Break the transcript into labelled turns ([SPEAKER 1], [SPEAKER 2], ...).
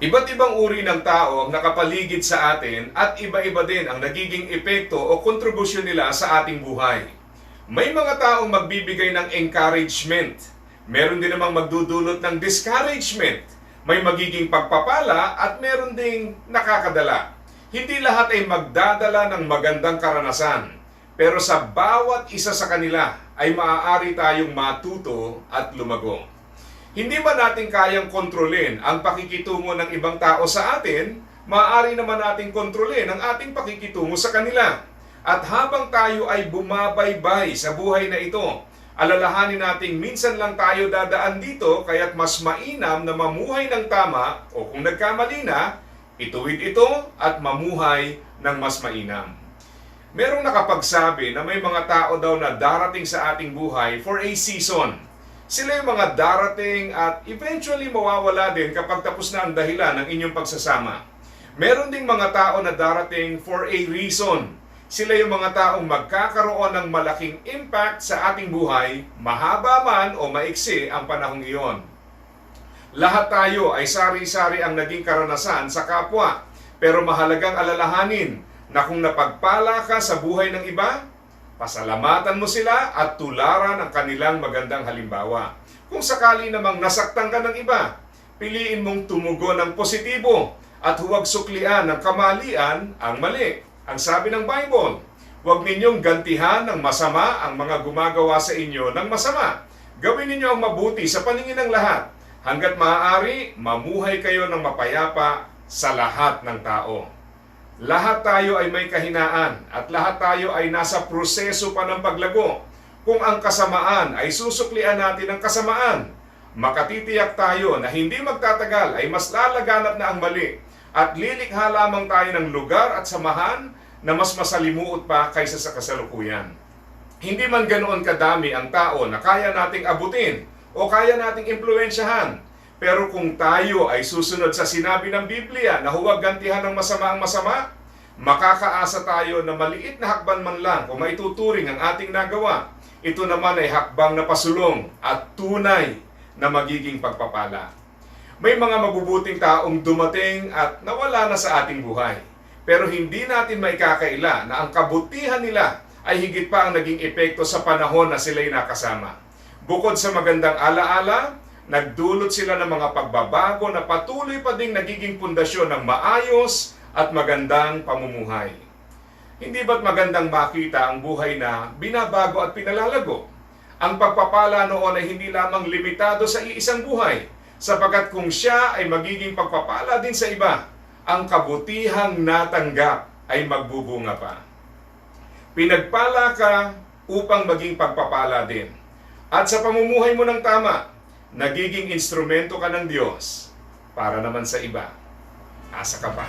[SPEAKER 1] Iba't ibang uri ng tao ang nakapaligid sa atin at iba-iba din ang nagiging epekto o kontribusyon nila sa ating buhay. May mga taong magbibigay ng encouragement. Meron din namang magdudulot ng discouragement. May magiging pagpapala at meron ding nakakadala. Hindi lahat ay magdadala ng magandang karanasan. Pero sa bawat isa sa kanila ay maaari tayong matuto at lumago. Hindi ba natin kayang kontrolin ang pakikitungo ng ibang tao sa atin? Maaari naman natin kontrolin ang ating pakikitungo sa kanila. At habang tayo ay bumabaybay sa buhay na ito, alalahanin nating minsan lang tayo dadaan dito kaya't mas mainam na mamuhay ng tama o kung nagkamali na, ituwid ito at mamuhay ng mas mainam. Merong nakapagsabi na may mga tao daw na darating sa ating buhay for a season. Sila yung mga darating at eventually mawawala din kapag tapos na ang dahilan ng inyong pagsasama. Meron ding mga tao na darating for a reason. Sila yung mga taong magkakaroon ng malaking impact sa ating buhay, mahaba man o maiksi ang panahong iyon. Lahat tayo ay sari-sari ang naging karanasan sa kapwa, pero mahalagang alalahanin na kung napagpala ka sa buhay ng iba, pasalamatan mo sila at tularan ang kanilang magandang halimbawa. Kung sakali namang nasaktan ka ng iba, piliin mong tumugon ng positibo at huwag suklian ng kamalian ang mali. Ang sabi ng Bible, huwag ninyong gantihan ng masama ang mga gumagawa sa inyo ng masama. Gawin ninyo ang mabuti sa paningin ng lahat. Hanggat maaari, mamuhay kayo ng mapayapa sa lahat ng tao. Lahat tayo ay may kahinaan at lahat tayo ay nasa proseso pa ng paglago. Kung ang kasamaan ay susuklian natin ng kasamaan, makatitiyak tayo na hindi magtatagal ay mas lalaganap na ang mali at lilikha lamang tayo ng lugar at samahan na mas masalimuot pa kaysa sa kasalukuyan. Hindi man ganoon kadami ang tao na kaya nating abutin o kaya nating impluensyahan. Pero kung tayo ay susunod sa sinabi ng Biblia na huwag gantihan ng masama ang masama, makakaasa tayo na maliit na hakban man lang kung maituturing ang ating nagawa. Ito naman ay hakbang na pasulong at tunay na magiging pagpapala. May mga mabubuting taong dumating at nawala na sa ating buhay. Pero hindi natin maikakaila na ang kabutihan nila ay higit pa ang naging epekto sa panahon na sila'y nakasama. Bukod sa magandang alaala, nagdulot sila ng mga pagbabago na patuloy pa ding nagiging pundasyon ng maayos at magandang pamumuhay. Hindi ba't magandang makita ang buhay na binabago at pinalalago? Ang pagpapala noon ay hindi lamang limitado sa iisang buhay, sapagat kung siya ay magiging pagpapala din sa iba, ang kabutihang natanggap ay magbubunga pa. Pinagpala ka upang maging pagpapala din. At sa pamumuhay mo ng tama, nagiging instrumento ka ng Diyos para naman sa iba. Asa ka pa.